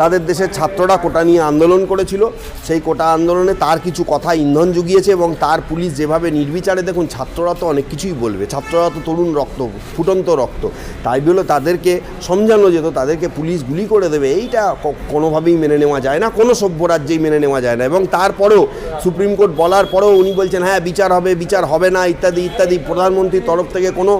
তাদের দেশের ছাত্ররা কোটা নিয়ে আন্দোলন করেছিল। সেই কোটা আন্দোলনে তার কিছু কথা ইন্ধন জুগিয়েছে এবং তার পুলিশ যেভাবে নির্বিচারে, দেখুন, ছাত্ররা তো অনেক কিছুই বলবে। ছাত্ররা তো তরুণ রক্ত, ফুটন্ত রক্ত। তাই বলে তাদেরকে সমঝানো যেত, তাদেরকে পুলিশ গুলি করে দেবে। এইটা কোনোভাবেই মেনে নেওয়া যায় না, কোনো সভ্য রাজ্যেই মেনে নেওয়া যায় না। এবং তারপরেও সুপ্রিম কোর্ট বলার পরেও উনি বলছেন হ্যাঁ বিচার হবে বিচার হবে না, ইত্যাদি ইত্যাদি। প্রধানমন্ত্রীর তরফ থেকে কোনো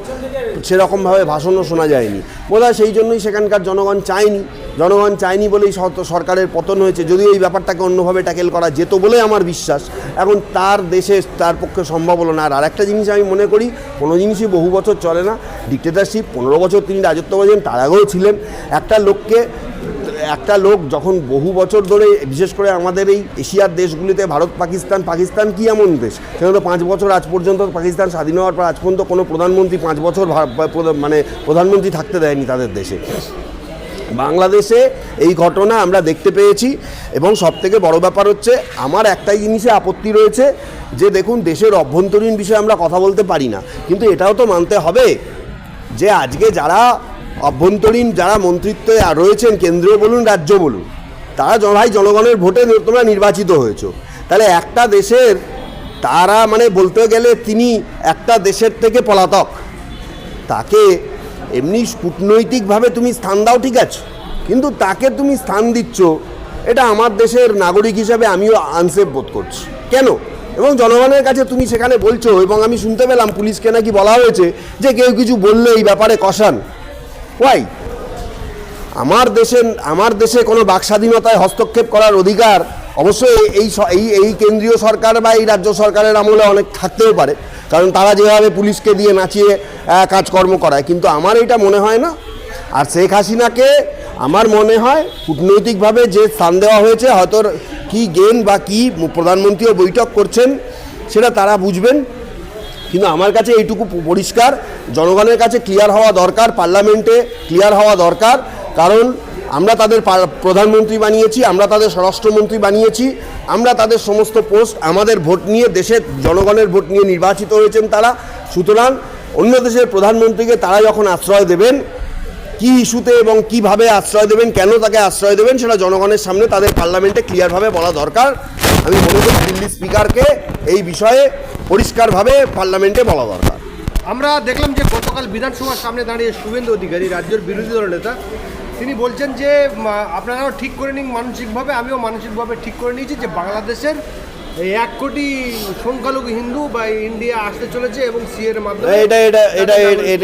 সেরকমভাবে ভাষণও শোনা যায়নি। বোধহয় সেই জন্যই সেখানকার জনগণ চায়নি। জনগণ চায়নি বলেই সর- সরকারের পতন হয়েছে, যদিও এই ব্যাপারটাকে অন্যভাবে ট্যাকেল করা যেত বলে আমার বিশ্বাস। এখন তার দেশে তার পক্ষে সম্ভব হলো না। আর আরেকটা জিনিস আমি মনে করি, কোনো জিনিসই বহু বছর চলে না। ডিক্টেটারশিপ পনেরো বছর তিনি রাজত্ব করেছেন, তার আগেও ছিলেন। একটা লোককে, একটা লোক যখন বহু বছর ধরে, বিশেষ করে আমাদের এই এশিয়ার দেশগুলিতে, ভারত, পাকিস্তান পাকিস্তান কি এমন দেশ? সেখানে পাঁচ বছর আজ পর্যন্ত পাকিস্তান স্বাধীন হওয়ার পর আজ পর্যন্ত কোনো প্রধানমন্ত্রী পাঁচ বছর মানে প্রধানমন্ত্রী থাকতে দেয়নি তাদের দেশে। বাংলাদেশে এই ঘটনা আমরা দেখতে পেয়েছি এবং সবথেকে বড় ব্যাপার হচ্ছে, আমার একটাই জিনিসে আপত্তি রয়েছে যে দেখুন, দেশের অভ্যন্তরীণ বিষয়ে আমরা কথা বলতে পারি না। কিন্তু এটাও তো মানতে হবে যে আজকে যারা অভ্যন্তরীণ, যারা মন্ত্রিত্বে রয়েছেন, কেন্দ্রীয় বলুন, রাজ্য বলুন, তারা ভাই জনগণের ভোটে তোমরা নির্বাচিত হয়েছো। তাহলে একটা দেশের তারা মানে বলতে গেলে তিনি একটা দেশের থেকে পলাতক। তাকে এমনি কূটনৈতিকভাবে তুমি স্থান দাও, ঠিক আছে? কিন্তু তাকে তুমি স্থান দিচ্ছ, এটা আমার দেশের নাগরিক হিসাবে আমিও আনসেফ বোধ করছি। কেন? এবং জনগণের কাছে তুমি সেখানে বলছো, এবং আমি শুনতে পেলাম পুলিশকে নাকি বলা হয়েছে যে কেউ কিছু বললে এই ব্যাপারে কষান। ওয়াই আমার দেশে আমার দেশে কোনো বাক স্বাধীনতায় হস্তক্ষেপ করার অধিকার অবশ্যই এই এই কেন্দ্রীয় সরকার বা এই রাজ্য সরকারের আমলে অনেক থাকতেও পারে। কারণ তারা যেভাবে পুলিশকে দিয়ে নাচিয়ে কাজকর্ম করায়। কিন্তু আমার এটা মনে হয় না। আর শেখ হাসিনাকে আমার মনে হয় কূটনৈতিকভাবে যে স্থান দেওয়া হয়েছে, হয়তো কি গেন বা কি প্রধানমন্ত্রীও বৈঠক করছেন, সেটা তারা বুঝবেন। কিন্তু আমার কাছে এইটুকু পরিষ্কার, জনগণের কাছে ক্লিয়ার হওয়া দরকার, পার্লামেন্টে ক্লিয়ার হওয়া দরকার। কারণ আমরা তাদের প্রধানমন্ত্রী বানিয়েছি, আমরা তাদের স্বরাষ্ট্রমন্ত্রী বানিয়েছি, আমরা তাদের সমস্ত পোস্ট, আমাদের ভোট নিয়ে দেশের জনগণের ভোট নিয়ে নির্বাচিত হয়েছেন তারা। সুতরাং অন্য দেশের প্রধানমন্ত্রীকে তারা যখন আশ্রয় দেবেন, কি ইস্যুতে এবং কীভাবে আশ্রয় দেবেন, কেন তাকে আশ্রয় দেবেন, সেটা জনগণের সামনে তাদের পার্লামেন্টে ক্লিয়ারভাবে বলা দরকার। আমি মনে করি দিল্লি স্পিকারকে এই বিষয়ে পরিষ্কারভাবে পার্লামেন্টে বলা দরকার। আমরা দেখলাম যে গতকাল বিধানসভার সামনে দাঁড়িয়ে শুভেন্দু অধিকারী রাজ্যের বিরোধী দলের নেতা তিনি বলছেন যে আপনারাও ঠিক করে নিন মানসিকভাবে, আমিও মানসিকভাবে ঠিক করে নিয়েছি যে বাংলাদেশের এই এক কোটি সংখ্যালঘু হিন্দু বা ইন্ডিয়া আসতে চলেছে এবং সিএর মাধ্যমে এটা এটা এটা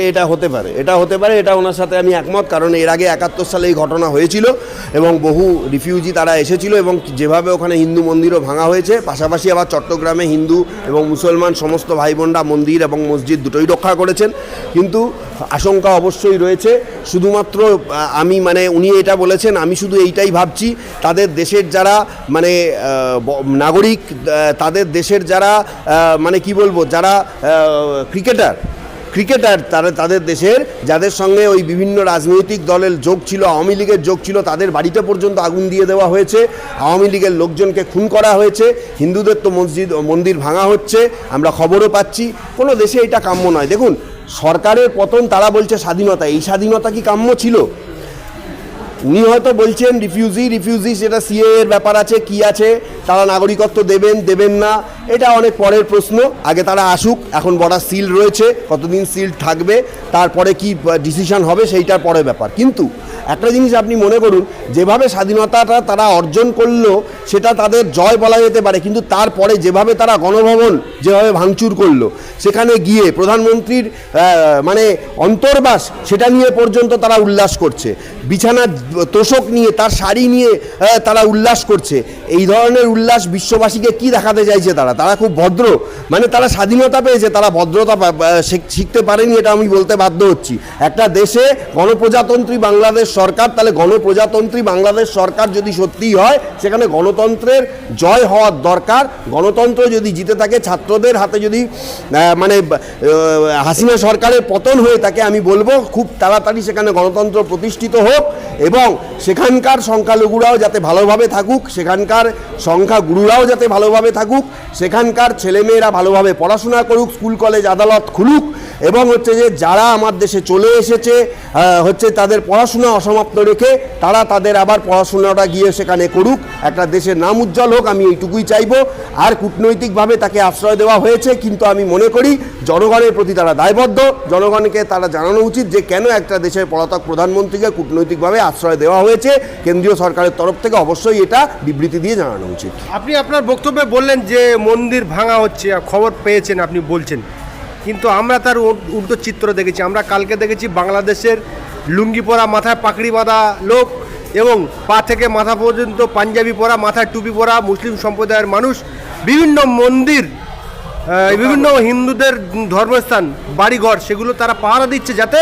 এটা- হতে পারে এটা হতে পারে এটা ওনার সাথে আমি একমত কারণ এর আগে একাত্তর সালে এই ঘটনা হয়েছিল এবং বহু রিফিউজি তারা এসেছিল এবং যেভাবে ওখানে হিন্দু মন্দিরও ভাঙা হয়েছে পাশাপাশি আবার চট্টগ্রামে হিন্দু এবং মুসলমান সমস্ত ভাই বোনরা মন্দির এবং মসজিদ দুটোই রক্ষা করেছেন কিন্তু আশঙ্কা অবশ্যই রয়েছে শুধুমাত্র আমি মানে উনি এটা বলেছেন আমি শুধু এইটাই ভাবছি তাদের দেশের যারা মানে নাগরিক তাদের দেশের যারা মানে কি বলব, যারা ক্রিকেটার ক্রিকেটার তারা তাদের দেশের, যাদের সঙ্গে ওই বিভিন্ন রাজনৈতিক দলের যোগ ছিল, আওয়ামী লীগের যোগ ছিল, তাদের বাড়িতে পর্যন্ত আগুন দিয়ে দেওয়া হয়েছে। আওয়ামী লীগের লোকজনকে খুন করা হয়েছে। হিন্দুদের তো মসজিদ, মন্দির ভাঙা হচ্ছে। আমরা খবরও পাচ্ছি। কোনো দেশে এটা কাম্য নয়। দেখুন, সরকারের পতন তারা বলছে স্বাধীনতা। এই স্বাধীনতা কি কাম্য ছিল? উনি হয়তো বলছেন, রিফিউজি রিফিউজি, সেটা সিএ এর ব্যাপার আছে, কি আছে? তারা নাগরিকত্ব দেবেন দেবেন না? এটা অনেক পরের প্রশ্ন। আগে তারা আসুক, এখন বর্ডার সিল রয়েছে, কতদিন সিল থাকবে, তারপরে কি ডিসিশন হবে, সেইটার পরের ব্যাপার। কিন্তু একটা জিনিস আপনি মনে করুন, যেভাবে স্বাধীনতাটা তারা অর্জন করল, সেটা তাদের জয় বলা যেতে পারে, কিন্তু তারপরে যেভাবে তারা গণভবন যেভাবে ভাঙচুর করল, সেখানে গিয়ে প্রধানমন্ত্রীর মানে অন্তর্বাস, সেটা নিয়ে পর্যন্ত তারা উল্লাস করছে। বিছানার তোষক নিয়ে, তার শাড়ি নিয়ে তারা উল্লাস করছে। এই ধরনের উল্লাস বিশ্ববাসীকে কি দেখাতে চাইছে তারা? তারা খুব ভদ্র। মানে তারা স্বাধীনতা পেয়েছে, তারা ভদ্রতা শিখতে পারেনি, এটা আমি বলতে বাধ্য হচ্ছি। একটা দেশে গণপ্রজাতন্ত্রী বাংলাদেশ সরকার, তাহলে গণপ্রজাতন্ত্রী বাংলাদেশ সরকার যদি সত্যিই হয়, সেখানে গণতন্ত্রের জয় হওয়ার দরকার। গণতন্ত্র যদি জিতে থাকে, ছাত্রদের হাতে যদি মানে হাসিনা সরকারের পতন হয়ে থাকে, আমি বলব, খুব তাড়াতাড়ি সেখানে গণতন্ত্র প্রতিষ্ঠিত হোক এবং সেখানকার সংখ্যালঘুরাও যাতে ভালোভাবে থাকুক, সেখানকার সংখ্যা গুরুরাও যাতে ভালোভাবে থাকুক, সেখানকার ছেলেমেয়েরা ভালোভাবে পড়াশোনা করুক, স্কুল, কলেজ, আদালত খুলুক এবং হচ্ছে যে যারা আমার দেশে চলে এসেছে হচ্ছে তাদের পড়াশোনা অসমাপ্ত রেখে তারা তাদের আবার পড়াশোনাটা গিয়ে সেখানে করুক। একটা দেশের নাম উজ্জ্বল হোক, আমি এইটুকুই চাইব। আর কূটনৈতিকভাবে তাকে আশ্রয় দেওয়া হয়েছে, কিন্তু আমি মনে করি জনগণের প্রতি তারা দায়বদ্ধ। জনগণকে তারা জানানো উচিত যে কেন একটা দেশের পলাতক প্রধানমন্ত্রীকে কূটনৈতিকভাবে আশ্রয় দেওয়া হয়েছে। কেন্দ্রীয় সরকারের তরফ থেকে অবশ্যই এটা বিবৃতি দিয়ে জানানো উচিত। আপনি আপনার বক্তব্যে বললেন যে মন্দির ভাঙা হচ্ছে খবর পেয়েছেন, আপনি বলছেন। কিন্তু আমরা তার উল- উল্টো চিত্র দেখেছি। আমরা কালকে দেখেছি বাংলাদেশের লুঙ্গি পরা, মাথায় পাকড়ি বাঁধা লোক এবং পা থেকে মাথা পর্যন্ত পাঞ্জাবি পরা, মাথায় টুপি পরা মুসলিম সম্প্রদায়ের মানুষ। বিভিন্ন মন্দির বিভিন্ন হিন্দুদের ধর্মস্থান, বাড়িঘর, সেগুলো তারা পাহারা দিচ্ছে যাতে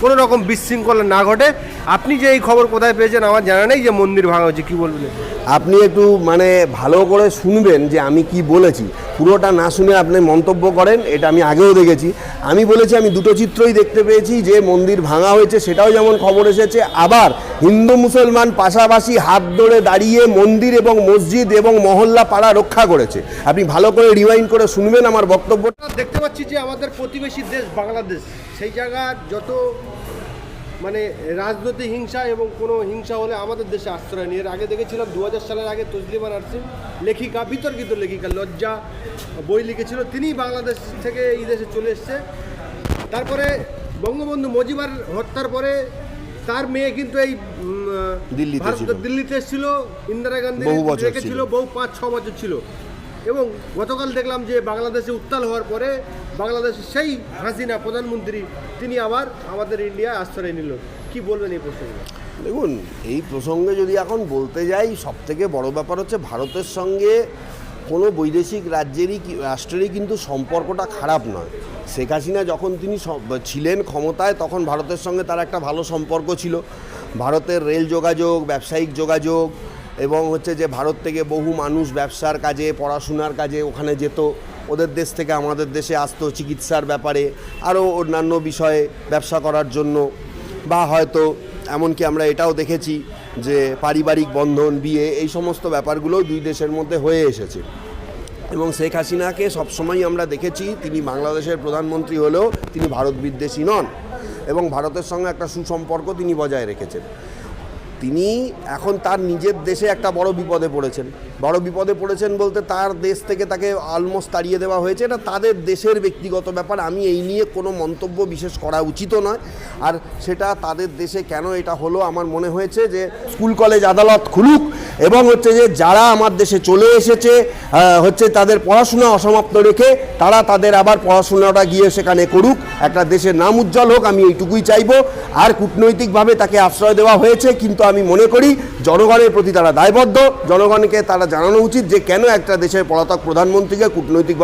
কোনো রকম বিশৃঙ্খলা না ঘটে। আপনি যে এই খবর কোথায় পেয়েছেন আমার জানা নেই যে মন্দির ভাঙা হচ্ছে কী বলবেন? আপনি একটু মানে ভালো করে শুনবেন যে আমি কি বলেছি। পুরোটা না শুনে আপনি মন্তব্য করেন এটা আমি আগেও দেখেছি। আমি বলেছি আমি দুটো চিত্রই দেখতে পেয়েছি যে মন্দির ভাঙা হয়েছে সেটাও যেমন খবর এসেছে আবার হিন্দু মুসলমান পাশাপাশি হাত ধরে দাঁড়িয়ে মন্দির এবং মসজিদ এবং মহল্লা পাড়া রক্ষা করেছে। আপনি ভালো করে রিওয়াইন্ড করে শুনবেন আমার বক্তব্য। আমরা দেখতে পাচ্ছি যে আমাদের প্রতিবেশী দেশ বাংলাদেশ সেই জায়গার যত মানে রাজনৈতিক হিংসা এবং কোনো হিংসা হলে আমাদের দেশে আশ্রয় নিয়ে এর আগে দেখেছিলাম দু হাজার সালের আগে তসলিমা নার্সিং লেখিকা বিতর্কিত লেখিকা লজ্জা বই লিখেছিল। তিনি বাংলাদেশ থেকে এই দেশে চলে এসছে। তারপরে বঙ্গবন্ধু মজিবার হত্যার পরে তার মেয়ে কিন্তু এই দিল্লিতে দিল্লিতে ছিল ইন্দিরা গান্ধী রেখেছিল ছিল। বহু পাঁচ ছ বছর ছিল। এবং গতকাল দেখলাম যে বাংলাদেশে উত্তাল হওয়ার পরে বাংলাদেশের সেই হাসিনা প্রধানমন্ত্রী, তিনি আবার আমাদের ইন্ডিয়া আশ্রয় নিল কি বলবেন এই প্রসঙ্গে? দেখুন, এই প্রসঙ্গে যদি এখন বলতে যাই সব থেকে বড় ব্যাপার হচ্ছে ভারতের সঙ্গে কোনো বৈদেশিক রাজ্যেরই রাষ্ট্রেরই কিন্তু সম্পর্কটা খারাপ নয়। শেখ হাসিনা যখন তিনি ছিলেন ক্ষমতায়, তখন ভারতের সঙ্গে তার একটা ভালো সম্পর্ক ছিল। ভারতের রেল যোগাযোগ, ব্যবসায়িক যোগাযোগ এবং হচ্ছে যে ভারত থেকে বহু মানুষ ব্যবসার কাজে, পড়াশোনার কাজে ওখানে যেত। ওদের দেশ থেকে আমাদের দেশে আসতো চিকিৎসার ব্যাপারে, আরও অন্যান্য বিষয়ে ব্যবসা করার জন্য। বা হয়তো এমনকি আমরা এটাও দেখেছি যে পারিবারিক বন্ধন, বিয়ে এই সমস্ত ব্যাপারগুলো দুই দেশের মধ্যে হয়ে এসেছে। এবং শেখ হাসিনাকে সবসময় আমরা দেখেছি, তিনি বাংলাদেশের প্রধানমন্ত্রী হলেও তিনি ভারত বিদ্বেষী নন। এবং ভারতের সঙ্গে একটা সুসম্পর্ক তিনি বজায় রেখেছেন। তিনি এখন তার নিজের দেশে একটা বড় বিপদে পড়েছেন। বড় বিপদে পড়েছেন বলতে তার দেশ থেকে তাকে অলমোস্ট তাড়িয়ে দেওয়া হয়েছে। এটা তাদের দেশের ব্যক্তিগত ব্যাপার। আমি এই নিয়ে কোনো মন্তব্য বিশেষ করা উচিত নয়। আর সেটা তাদের দেশে কেন এটা হলো আমার মনে হয়েছে যে স্কুল, কলেজ, আদালত খুলুক এবং হচ্ছে যে যারা আমার দেশে চলে এসেছে হচ্ছে তাদের পড়াশোনা অসমাপ্ত রেখে তারা তাদের আবার পড়াশোনাটা গিয়ে সেখানে করুক। একটা দেশের নাম উজ্জ্বল হোক, আমি এইটুকুই চাইব। আর কূটনৈতিকভাবে তাকে আশ্রয় দেওয়া হয়েছে, কিন্তু আমি মনে করি জনগণের প্রতি তারা দায়বদ্ধ। জনগণকে তারা জানানো উচিত যে কেন একটা দেশের পলাতক প্রধানমন্ত্রীকে কূটনৈতিকভাবে